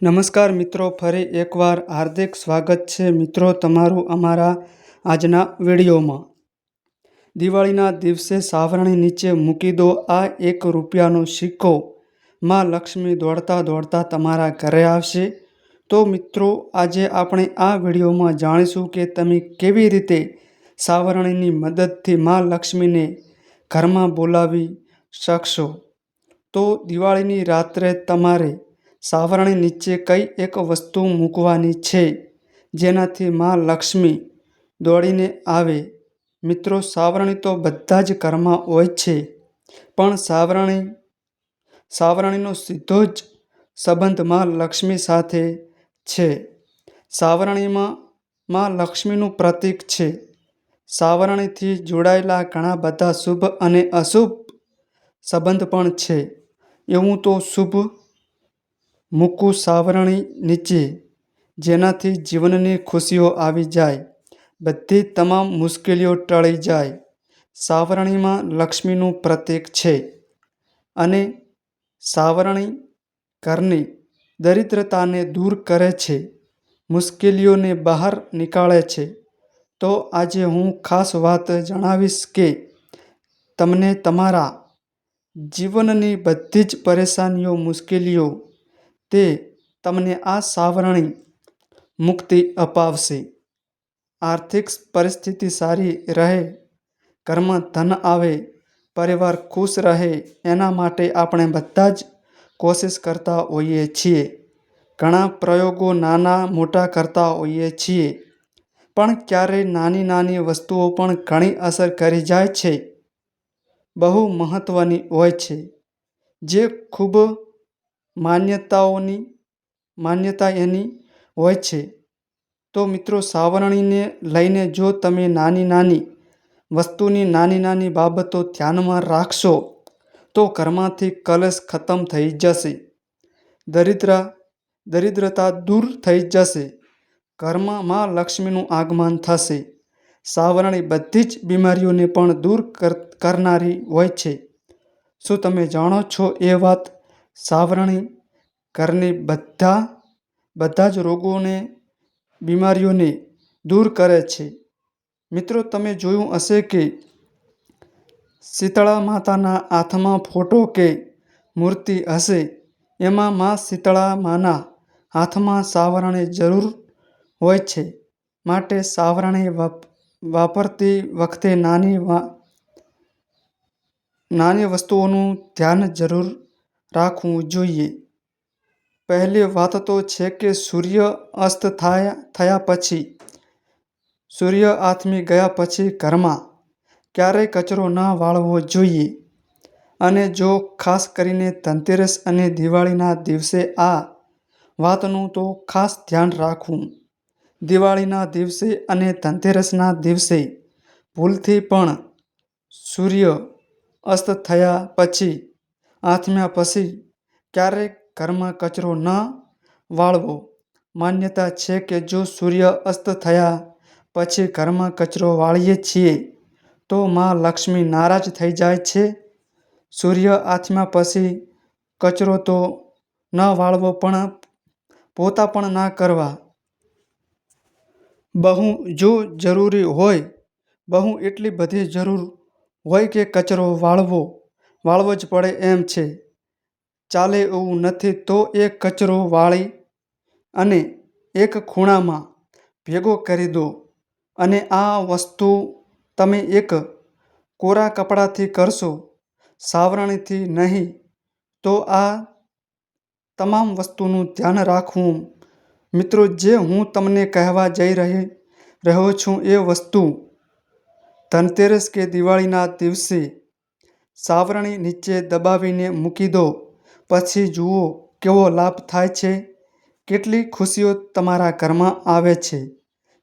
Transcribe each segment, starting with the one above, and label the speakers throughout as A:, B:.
A: નમસ્કાર મિત્રો, ફરી એકવાર હાર્દિક સ્વાગત છે મિત્રો તમારું અમારા આજના વિડીયોમાં. દિવાળીના દિવસે સાવરણી નીચે મૂકી દો, આ એક રૂપિયાનો સિક્કો. માં લક્ષ્મી દોડતા દોડતા તમારા ઘરે આવશે. તો મિત્રો, આજે આપણે આ વિડીયોમાં જાણીશું કે તમે કેવી રીતે સાવરણીની મદદથી માં લક્ષ્મીને ઘરમાં બોલાવી શકશો. તો દિવાળીની રાત્રે તમારે સાવરણી નીચે કઈ એક વસ્તુ મૂકવાની છે? જેનાથી માં લક્ષ્મી દોડીને આવે. મિત્રો, સાવરણી તો બધા જ ઘરમાં હોય છે, પણ સાવરણી, સાવરણીનો સીધો જ સંબંધમાં લક્ષ્મી સાથે છે. સાવરણીમાં માં લક્ષ્મીનું પ્રતીક છે. સાવરણીથી જોડાયેલા ઘણા બધા શુભ અને અશુભ સંબંધ પણ છે. એવું તો શુભ મૂકું સાવરણી નીચે, જેનાથી જીવનની ખુશીઓ આવી જાય, બધી તમામ મુશ્કેલીઓ ટળી જાય. સાવરણીમાં લક્ષ્મીનું પ્રતીક છે અને સાવરણી ઘરની દરિદ્રતાને દૂર કરે છે, મુશ્કેલીઓને બહાર નીકાળે છે. તો આજે હું ખાસ વાત જણાવીશ કે તમને તમારા જીવનની બધી જ પરેશાનીઓ, મુશ્કેલીઓ તે તમને આ સાવરણી મુક્તિ અપાવશે. આર્થિક પરિસ્થિતિ સારી રહે, ઘરમાં ધન આવે, પરિવાર ખુશ રહે, એના માટે આપણે બધા જ કોશિશ કરતા હોઈએ છીએ. ઘણા પ્રયોગો નાના મોટા કરતા હોઈએ છીએ, પણ ક્યારેય નાની નાની વસ્તુઓ પણ ઘણી અસર કરી જાય છે. બહુ મહત્ત્વની હોય છે. જે ખૂબ માન્યતાઓની માન્યતા એની હોય છે. તો મિત્રો સાવરણીને લઈને જો તમે નાની નાની વસ્તુની નાની નાની બાબતો ધ્યાનમાં રાખશો, તો ઘરમાંથી કલશ ખતમ થઈ જશે. દરિદ્ર દરિદ્રતા દૂર થઈ જશે. ઘરમાં મા લક્ષ્મીનું આગમન થશે. સાવરણી બધી જ બીમારીઓને પણ દૂર કરનારી હોય છે. શું તમે જાણો છો એ વાત? સાવરણી ઘરની બધા બધા જ રોગોને, બીમારીઓને દૂર કરે છે. મિત્રો, તમે જોયું હશે કે શીતળા માતાના હાથમાં ફોટો કે મૂર્તિ હશે, એમાં મા શીતળા માના હાથમાં સાવરણી જરૂર હોય છે. માટે સાવરણી વાપરતી વખતે નાની નાની વસ્તુઓનું ધ્યાન જરૂર રાખવું જોઈએ. પહેલી વાત તો છે કે સૂર્ય અસ્ત થાય, થયા પછી, સૂર્ય આથમી ગયા પછી ઘરમાં ક્યારેય કચરો ન વાળવો જોઈએ. અને જો ખાસ કરીને ધનતેરસ અને દિવાળીના દિવસે આ વાતનું તો ખાસ ધ્યાન રાખવું. દિવાળીના દિવસે અને ધનતેરસના દિવસે ભૂલથી પણ સૂર્ય અસ્ત થયા પછી આથમ્યા પછી ક્યારેય ઘરમાં કચરો ન વાળવો? માન્યતા છે કે જો સૂર્ય અસ્ત થયા પછી ઘરમાં કચરો વાળીએ છીએ, તો માં લક્ષ્મી નારાજ થઈ જાય છે. સૂર્ય આથમ્યા પછી કચરો તો ન વાળવો પણ પોતા પણ ના કરવા. બહુ જો જરૂરી હોય, બહુ એટલી બધી જરૂર હોય કે કચરો વાળવો. વાળવો જ પડે એમ છે. ચાલે એવું નથી તો એ કચરો વાળી અને એક ખૂણામાં ભેગો કરી દો અને આ વસ્તુ તમે એક કોરા કપડાથી કરશો, સાવરણીથી નહીં, તો આ તમામ વસ્તુનું ધ્યાન રાખવું. મિત્રો, જે હું તમને કહેવા જઈ રહી, રહ્યો છું એ વસ્તુ ધનતેરસ કે દિવાળીના દિવસે સાવરણી નીચે દબાવીને મૂકી દો. પછી જુઓ કેવો લાભ થાય છે. કેટલી ખુશીઓ તમારા ઘરમાં આવે છે.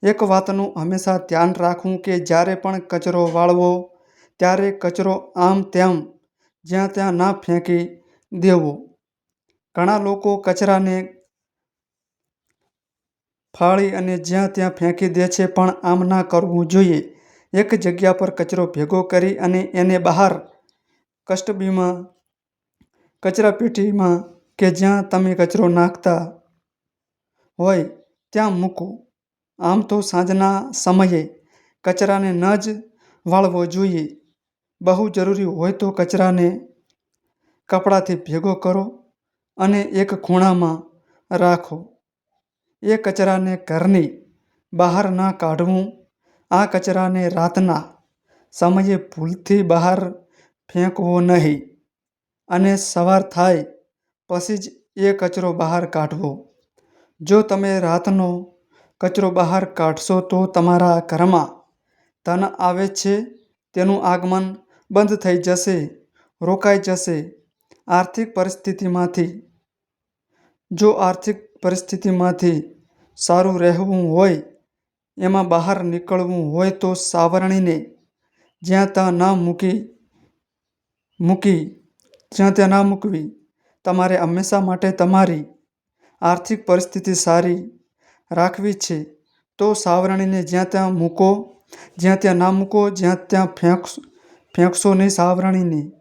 A: એક વાતનું હંમેશા ધ્યાન રાખવું કે જ્યારે પણ કચરો વાળવો, ત્યારે કચરો આમ તેમ જ્યાં ત્યાં ના ફેંકી દેવો. ઘણા લોકો કચરાને ફાળી અને જ્યાં ત્યાં ફેંકી દે છે પણ આમ ના કરવું જોઈએ. એક જગ્યા પર કચરો ભેગો કરી અને એને બહાર કસ્ટબીનમાં કચરાપેટીમાં કે જ્યાં તમે કચરો નાખતા હોય ત્યાં મૂકો. આમ તો સાંજના સમયે કચરાને ન જ વાળવો જોઈએ. બહુ જરૂરી હોય તો કચરાને કપડાથી ભેગો કરો અને એક ખૂણામાં રાખો. એ કચરાને ઘરની બહાર ન કાઢવું. આ કચરાને રાતના સમયે ભૂલથી બહાર ફેંકવો નહીં. અને સવાર થાય પછી જ એ કચરો બહાર કાઢવો. જો તમે રાતનો કચરો બહાર કાઢશો તો તમારા ઘરમાં ધન આવે છે, તેનું આગમન બંધ થઈ જશે, રોકાઈ જશે આર્થિક પરિસ્થિતિમાંથી. જો આર્થિક પરિસ્થિતિમાંથી સારું રહેવું હોય, એમાં બહાર નીકળવું હોય તો સાવરણીને જ્યાં ત્યાં ન મૂકી મૂકી, જ્યાં ત્યાં ન મૂકવી, તમારે હંમેશા માટે તમારી આર્થિક પરિસ્થિતિ સારી રાખવી છે, તો સાવરણીને જ્યાં ત્યાં મૂકો, જ્યાં ત્યાં ના મૂકો, જ્યાં ત્યાં ફેંક ફેંકશો નહીં સાવરણીને.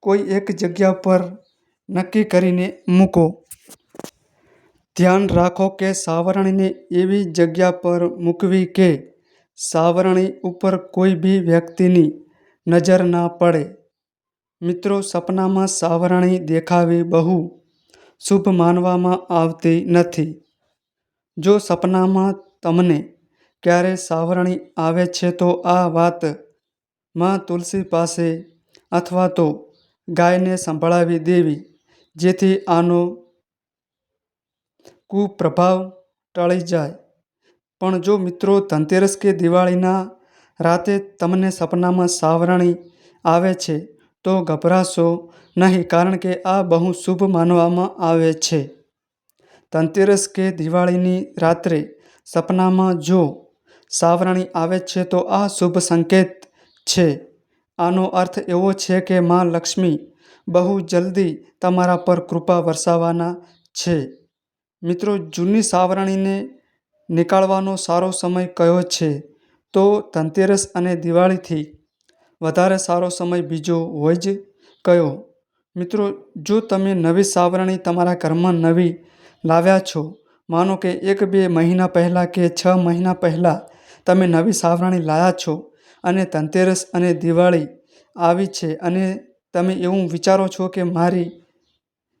A: કોઈ એક જગ્યા પર નક્કી કરીને મૂકો. ધ્યાન રાખો કે સાવરણીને એવી જગ્યા પર મૂકવી કે સાવરણી ઉપર કોઈ બી વ્યક્તિની નજર ના પડે. મિત્રો, સપનામાં સાવરણી દેખાવી બહુ શુભ માનવામાં આવતી નથી. જો સપનામાં તમને ક્યારે સાવરણી આવે છે, તો આ વાતમાં તુલસી પાસે અથવા તો ગાયને સંભળાવી દેવી, જેથી આનો કુપ્રભાવ ટળી જાય. પણ જો મિત્રો, ધનતેરસ કે દિવાળીના રાતે તમને સપનામાં સાવરણી આવે છે તો ગભરાશો નહીં કારણ કે આ બહુ શુભ માનવામાં આવે છે. ધનતેરસ કે દિવાળીની રાત્રે સપનામાં જો સાવરણી આવે છે તો આ શુભ સંકેત છે. આનો અર્થ એવો છે કે માં લક્ષ્મી બહુ જલ્દી તમારા પર કૃપા વરસાવવાના છે. મિત્રો, જૂની સાવરણીને નીકાળવાનો સારો સમય કયો છે? તો ધનતેરસ અને દિવાળીથી વધારે સારો સમય બીજો હોય જ કયો? મિત્રો, જો તમે નવી સાવરણી તમારા ઘરમાં નવી લાવ્યા છો, માનો કે એક બે મહિના પહેલાં કે છ મહિના પહેલાં તમે નવી સાવરણી લાવ્યા છો અને ધનતેરસ અને દિવાળી આવી છે અને તમે એવું વિચારો છો કે મારી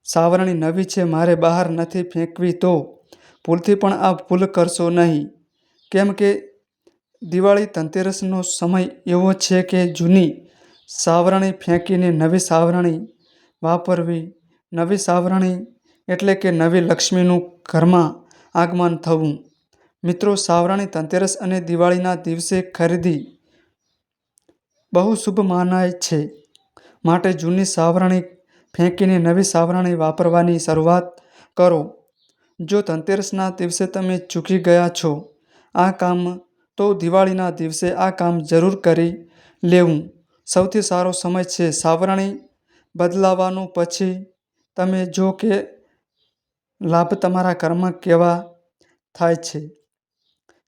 A: સાવરણી નવી છે, મારે બહાર નથી ફેંકવી, તો ભૂલથી પણ આ ભૂલ કરશો નહીં. કેમ કે દિવાળી ધનતેરસનો સમય એવો છે કે જૂની સાવરણી ફેંકીને નવી સાવરણી વાપરવી. નવી સાવરણી એટલે કે નવી લક્ષ્મીનું ઘરમાં આગમન થવું. મિત્રો, સાવરણી ધનતેરસ અને દિવાળીના દિવસે ખરીદી બહુ શુભ માનાય છે. માટે જૂની સાવરણી ફેંકીને નવી સાવરણી વાપરવાની શરૂઆત કરો. જો ધનતેરસના દિવસે તમે ચૂકી ગયા છો, આ કામ તો દિવાળીના દિવસે આ કામ જરૂર કરી લેવું. સૌથી સારો સમય છે સાવરણી બદલાવાનું પછી તમે જો કે લાભ તમારા ઘરમાં કેવા થાય છે?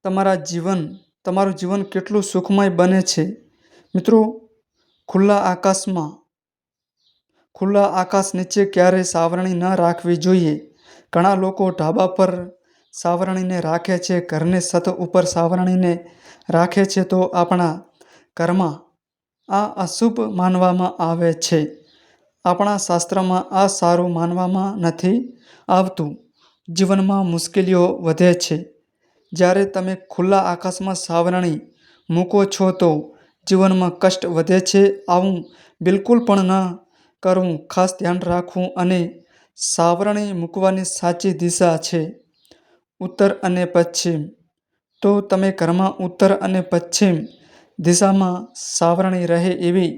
A: તમારા જીવન, તમારું જીવન કેટલું સુખમય બને છે? મિત્રો, ખુલ્લા આકાશમાં, ખુલ્લા આકાશ નીચે ક્યારેય સાવરણી ન રાખવી જોઈએ. ઘણા લોકો ઢાબા પર સાવરણીને રાખે છે, ઘરની છત ઉપર સાવરણીને રાખે છે, તો આપણા ઘરમાં આ અશુભ માનવામાં આવે છે. આપણા શાસ્ત્રમાં આ સારું માનવામાં નથી આવતું. જીવનમાં મુશ્કેલીઓ વધે છે. જ્યારે તમે ખુલ્લા આકાશમાં સાવરણી મૂકો છો, તો જીવનમાં કષ્ટ વધે છે. આવું બિલકુલ પણ ન કરવું. ખાસ ધ્યાન રાખવું અને સાવરણી મૂકવાની સાચી દિશા છે. ઉત્તર અને પશ્ચિમ. તો તમે ઘરમાં ઉત્તર અને પશ્ચિમ દિશામાં સાવરણી રહે એવી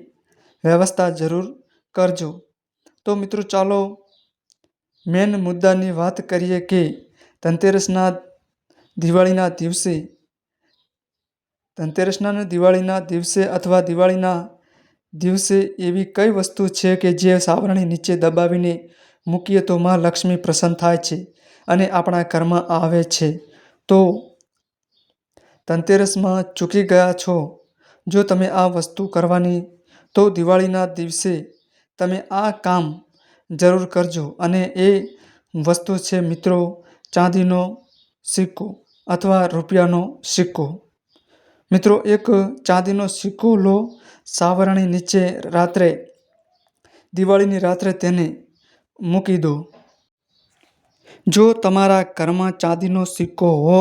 A: વ્યવસ્થા જરૂર કરજો. તો મિત્રો ચાલો મેન મુદ્દાની વાત કરીએ કે ધનતેરસના દિવાળીના દિવસે, ધનતેરસના દિવાળીના દિવસે અથવા દિવાળીના દિવસે એવી કઈ વસ્તુ છે કે જે સાવરણી નીચે દબાવીને મૂકીએ તો માં લક્ષ્મી પ્રસન્ન થાય છે? અને આપણા ઘરમાં આવે છે. તો ધનતેરસમાં ચૂકી ગયા છો. જો તમે આ વસ્તુ કરવાની, તો દિવાળીના દિવસે તમે આ કામ જરૂર કરજો અને એ વસ્તુ છે મિત્રો, ચાંદીનો સિક્કો અથવા રૂપિયાનો સિક્કો. મિત્રો, એક ચાંદીનો સિક્કો લો સાવરણી નીચે રાત્રે, દિવાળીની રાત્રે તેને મૂકી દો. જો તમારા ઘરમાં ચાંદીનો સિક્કો હો,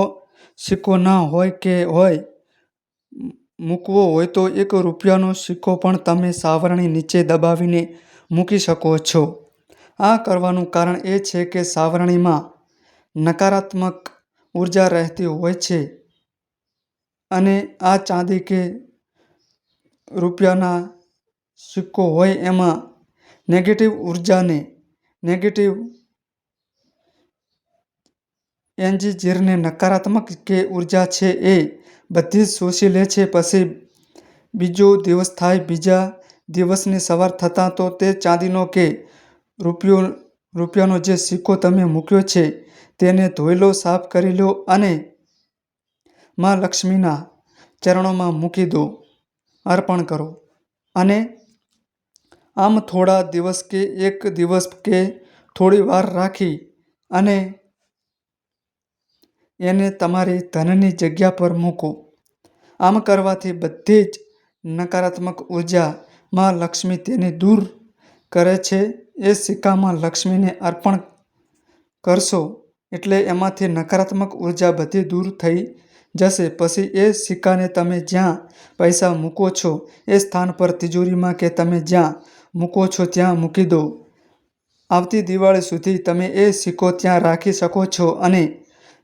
A: સિક્કો ના હોય કે હોય, મૂકવો હોય તો એક રૂપિયાનો સિક્કો પણ તમે સાવરણી નીચે દબાવીને મૂકી શકો છો. આ કરવાનું કારણ એ છે કે સાવરણીમાં નકારાત્મક ઊર્જા રહેતી હોય છે અને આ ચાંદી કે રૂપિયાના સિક્કો હોય એમાં નેગેટિવ ઉર્જાને નેગેટિવ એનર્જીને નકારાત્મક કે ઊર્જા છે એ બધી જ શોષી લે છે. પછી બીજો દિવસ થાય, બીજા દિવસની સવાર થતાં તો તે ચાંદીનો કે રૂપિયો, રૂપિયાનો જે સિક્કો તમે મૂક્યો છે તેને ધોઈ લો, સાફ કરી લો અને માં લક્ષ્મીના ચરણોમાં મૂકી દો. અર્પણ કરો. અને આમ થોડા દિવસ કે એક દિવસ કે થોડી વાર રાખી અને એને તમારી ધનની જગ્યા પર મૂકો. આમ કરવાથી બધી જ નકારાત્મક ઊર્જા માં લક્ષ્મી તેને દૂર કરે છે. એ સિક્કામાં લક્ષ્મીને અર્પણ કરશો એટલે એમાંથી નકારાત્મક ઊર્જા બધી દૂર થઈ જશે. પછી એ સિક્કાને તમે જ્યાં પૈસા મૂકો છો, એ સ્થાન પર તિજોરીમાં કે તમે જ્યાં મૂકો છો ત્યાં મૂકી દો. આવતી દિવાળી સુધી તમે એ સિક્કો ત્યાં રાખી શકો છો અને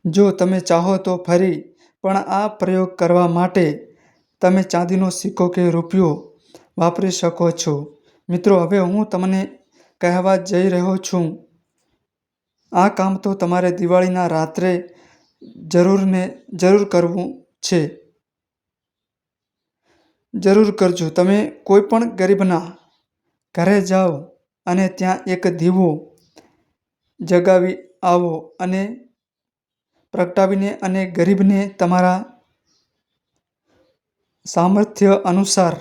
A: જો તમે ચાહો તો ફરી, પણ આ પ્રયોગ કરવા માટે તમે ચાંદીનો સિક્કો કે રૂપિયો વાપરી શકો છો. મિત્રો, હવે હું તમને કહેવા જઈ રહ્યો છું. આ કામ તો તમારે દિવાળીના રાત્રે જરૂરને જરૂર કરવું છે. જરૂર કરજો. તમે કોઈ પણ ગરીબના ઘરે જાઓ અને ત્યાં એક દીવો જગાવી આવો અને પ્રગટાવીને અને ગરીબને તમારા સામર્થ્ય અનુસાર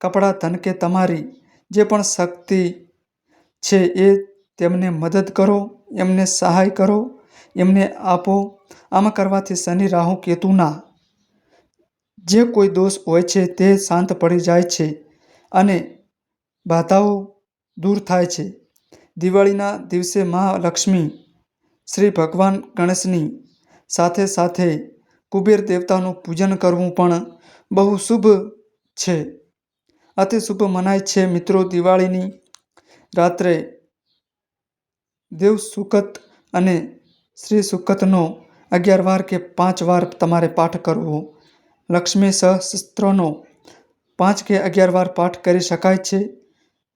A: કપડાં ધન કે તમારી જે પણ શક્તિ છે એ તેમને મદદ કરો, એમને સહાય કરો, એમને આપો. આમ કરવાથી શનિ, રાહુ, કેતુના જે કોઈ દોષ હોય છે તે શાંત પડી જાય છે અને બાધાઓ દૂર થાય છે. દિવાળીના દિવસે મહાલક્ષ્મી શ્રી ભગવાન ગણેશની સાથે સાથે કુબેર દેવતાનું પૂજન કરવું પણ બહુ શુભ છે. અતિ શુભ મનાય છે મિત્રો દિવાળીની. રાત્રે દેવ સુકત અને શ્રી સુકતનો અગિયાર વાર કે પાંચ વાર તમારે પાઠ કરવો. લક્ષ્મી સહસ્ત્રનો પાંચ કે અગિયાર વાર પાઠ કરી શકાય છે.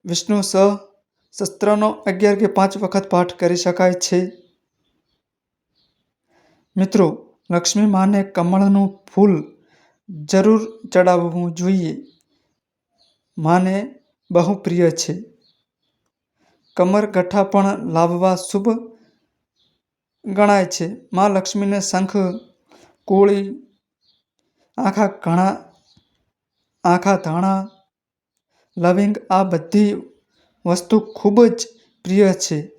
A: વિષ્ણુ સહસ્ત્રનો અગિયાર કે પાંચ વખત પાઠ કરી શકાય છે. મિત્રો, લક્ષ્મી માને કમળનું ફૂલ જરૂર ચડાવવું જોઈએ. માને બહુ પ્રિય છે. કમરગઠ્ઠા પણ લાવવા શુભ ગણાય છે. મા લક્ષ્મીને શંખ, કોળી, આખા ઘણા, આખા ધાણા, લવિંગ આ બધી વસ્તુ ખૂબ જ પ્રિય છે.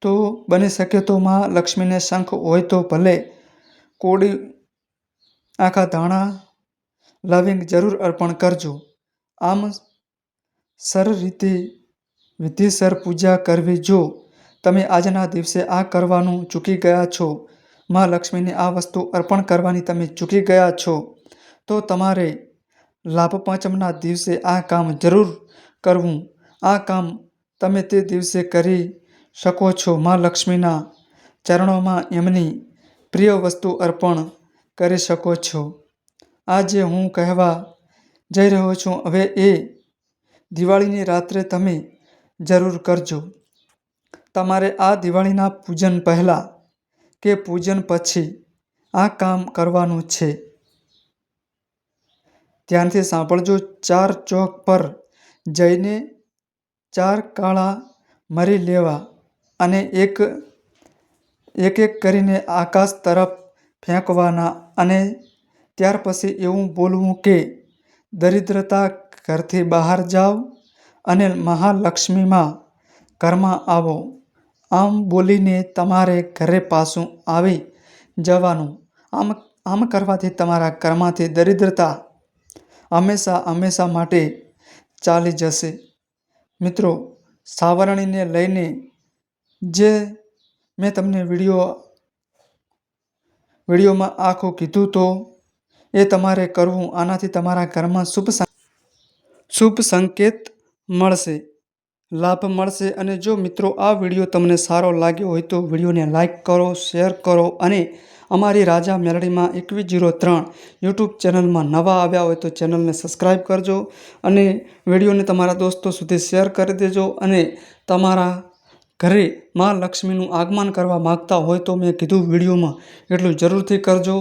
A: તો બની શકે તો મા લક્ષ્મીને શંખ હોય તો ભલે કોળી આખા ધાણા, લવિંગ જરૂર અર્પણ કરજો. આમ સર રીતે, વિધિસર પૂજા કરવી જો. તમે આજના દિવસે આ કરવાનું ચૂકી ગયા છો. મા લક્ષ્મીને આ વસ્તુ અર્પણ કરવાની તમે ચૂકી ગયા છો. તો તમારે લાભ પાંચમના દિવસે આ કામ જરૂર કરવું. આ કામ તમે તે દિવસે કરી શકો છો. મા લક્ષ્મીના ચરણોમાં એમની પ્રિય વસ્તુ અર્પણ કરી શકો છો. આ જે હું કહેવા જઈ રહ્યો છું, હવે એ દિવાળીની રાત્રે તમે જરૂર કરજો. તમારે આ દિવાળીના પૂજન પહેલાં કે પૂજન પછી આ કામ કરવાનું છે. ધ્યાનથી સાંભળજો, ચાર ચોક પર જઈને ચાર કાળા મરી લેવા અને એક એક એક કરીને આકાશ તરફ ફેંકવાના અને ત્યાર પછી એવું બોલવું કે, દરિદ્રતા ઘરથી બહાર જાઓ અને મહાલક્ષ્મીમાં ઘરમાં આવો. આમ બોલીને તમારે ઘરે પાછું આવી જવાનું. આમ આમ કરવાથી તમારા ઘરમાંથી દરિદ્રતા હંમેશા હંમેશા માટે ચાલી જશે. મિત્રો, સાવરણીને લઈને જે મેં તમને વીડિયો, વિડીયોમાં આખું કીધું તો એ તમારે કરવું, આનાથી તમારા ઘરમાં શુભ શુભ સંકેત મળશે, લાભ મળશે અને જો મિત્રો આ વીડિયો તમને સારો લાગ્યો હોય તો વિડીયોને લાઇક કરો, શેર કરો અને અમારી રાજા મેલડીમાં એકવીસ જીરો ત્રણ યુટ્યુબ ચેનલમાં નવા આવ્યા હોય તો ચેનલને સબસ્ક્રાઈબ કરજો અને વિડીયોને તમારા દોસ્તો સુધી શેર કરી દેજો અને તમારા ઘરે મા લક્ષ્મીનું આગમન કરવા માગતા હોય તો મેં કીધું વિડીયોમાં એટલું જરૂરથી કરજો.